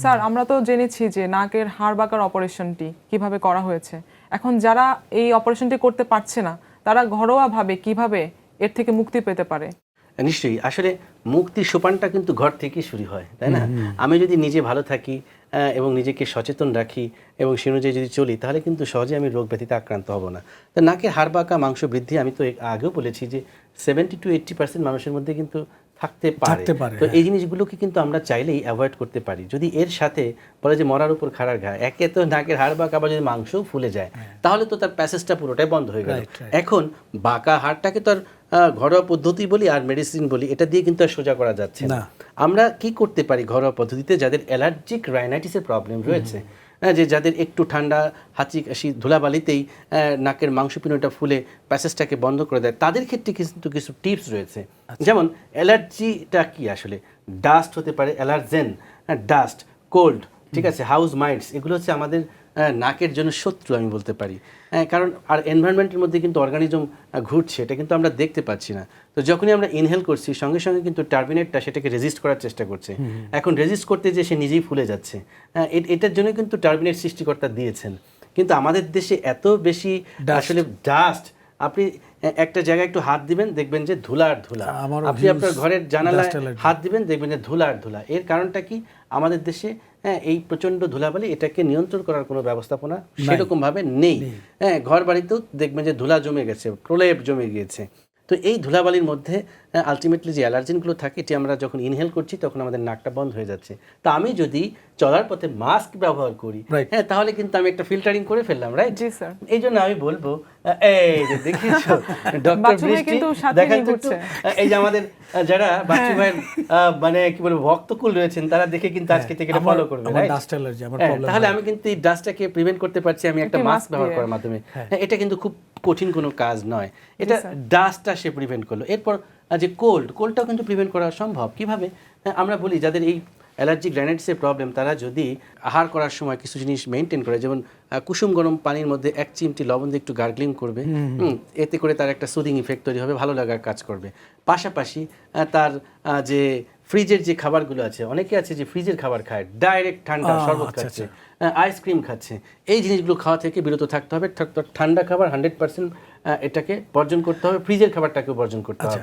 Sir আমরা তো জেনেছি যে নাকের হাড় বাঁকার অপারেশনটি কীভাবে করা হয়েছে। এখন যারা এই অপারেশনটি করতে পারছে না তারা ঘরোয়াভাবে কীভাবে এর থেকে মুক্তি পেতে পারে? নিশ্চয়ই। আসলে মুক্তি সোপানটা কিন্তু ঘর থেকেই শুরু হয় তাই না? আমি যদি নিজে ভালো থাকি আহ, এবং নিজেকে সচেতন রাখি এবং সে অনুযায়ী যদি চলি তাহলে কিন্তু সহজে আমি রোগ ব্যাধিতে আক্রান্ত হব না। তো নাকের হাড় বাঁকা মাংস বৃদ্ধি আমি তো আগেও বলেছি যে সেভেন্টি টু এইট্টি পার্সেন্ট মানুষের মধ্যে কিন্তু থাকতে পারে তো হ্যাঁ। এই জিনিসগুলোকে কিন্তু আমরা চাইলেই অ্যাভয়েড করতে পারি যদি এর সাথে বলে যে মরার উপর খাড়ার ঘা একে তো নাকের হাড় বা কাবার যদি মাংস ফুলে যায় তাহলে তো তার প্যাসেজটা পুরোটাই বন্ধ হয়ে গেল হ্যাঁ। এখন বাঁকা হাড়টাকে তো আর ঘরোয়া পদ্ধতি বলি আর মেডিসিন বলি এটা দিয়ে কিন্তু আর সোজা করা যাচ্ছে না। আমরা কি করতে পারি ঘরোয়া পদ্ধতিতে? যাদের অ্যালার্জিক রাইনাইটিসের প্রবলেম রয়েছে হ্যাঁ, যে যাদের একটু ঠান্ডা হাঁচি কাশি ধুলাবালিতেই নাকের মাংসপিণ্ডটা ফুলে প্যাসেজটাকে বন্ধ করে দেয় তাদের ক্ষেত্রে কিন্তু কিছু টিপস রয়েছে। যেমন অ্যালার্জিটা কি আসলে? ডাস্ট হতে পারে অ্যালার্জেন ডাস্ট কোল্ড ঠিক আছে হাউস মাইটস এগুলো হচ্ছে আমাদের নাকের জন্য শত্রু আমি বলতে পারি। হ্যাঁ, কারণ আর এনভায়রনমেন্টের মধ্যে কিন্তু অর্গানিজম ঘুরছে এটা কিন্তু আমরা দেখতে পাচ্ছি না। তো যখনই আমরা ইনহেল করছি সঙ্গে সঙ্গে কিন্তু টার্বিনেটটা সেটাকে রেজিস্ট করার চেষ্টা করছে। এখন রেজিস্ট করতে যে সে নিজেই ফুলে যাচ্ছে। হ্যাঁ, এটার জন্য কিন্তু টার্বিনেট সৃষ্টিকর্তা দিয়েছেন। কিন্তু আমাদের দেশে এত বেশি আসলে ডাস্ট আপনি একটা জায়গায় একটু হাত দিবেন দেখবেন যে ধুলার ধুলা। আপনি আপনার ঘরের জানালায় হাত দিবেন দেখবেন যে ধুলা আর ধুলা। এর কারণটা কি? আমাদের দেশে হ্যাঁ এই প্রচণ্ড ধুলাবালি এটাকে নিয়ন্ত্রণ করার কোনো ব্যবস্থাপনা সেরকম ভাবে নেই। হ্যাঁ ঘর বাড়িতেও দেখবেন যে ধুলা জমে গেছে প্রলেপ জমে গিয়েছে। তো এই ধুলাবালির মধ্যে আলটিমেটলি যে অ্যালার্জেনগুলো থাকে এটি আমরা যখন ইনহেল করছি তখন আমাদের নাকটা বন্ধ হয়ে যাচ্ছে। তা আমি যদি চলার পথে মাস্ক ব্যবহার করি হ্যাঁ তাহলে কিন্তু আমি একটা ফিল্টারিং করে ফেললাম রাইট জি স্যার এই জন্য আমি বলব এই যে দেখেছ ডক্টর বৃষ্টি কিন্তু সাথে দেখান নিয়ে তো একটু, ঘুরছে। আহ, এই যে আমাদের যারা বাচ্চু ভাইয়ের মানে কি বলব ভক্তকুল রয়েছেন তারা দেখে কিন্তু আজকে থেকে এটা হ্যাঁ, ফলো করবে আমার right? dust আমার হ্যাঁ, তাহলে আমি কিন্তু এই ডাস্টটাকে প্রিভেন্ট করতে পারছি আমি একটা মাস্ক ব্যবহার করার মাধ্যমে। হ্যাঁ, এটা কিন্তু খুব কঠিন কোনো কাজ নয়। এটা ডাস্টটা সে প্রিভেন্ট করল। এরপর যে কোল্ড কোল্ডটাও কিন্তু প্রিভেন্ট করা সম্ভব। কীভাবে? হ্যাঁ, আমরা বলি যাদের এই অ্যালার্জিক গ্র্যানাইটিসের প্রবলেম তারা যদি আহার করার সময় কিছু জিনিস মেনটেন করে যেমন কুসুম গরম পানির মধ্যে এক চিমটি লবণ দিয়ে একটু গার্গলিং করবে এতে করে তার একটা সুদিং ইফেক্ট তৈরি হবে ভালো লাগার কাজ করবে। পাশাপাশি তার যে ফ্রিজের যে খাবারগুলো আছে অনেকে আছে যে ফ্রিজের খাবার খায় ডাইরেক্ট ঠান্ডা শরবত আচ্ছা, খাচ্ছে আইসক্রিম খাচ্ছে এই জিনিসগুলো খাওয়া থেকে বিরত থাকতে হবে ঠান্ডা খাবার হান্ড্রেড পার্সেন্ট এটাকে বর্জন করতে হবে ফ্রিজের খাবারটাকেও বর্জন করতে হবে।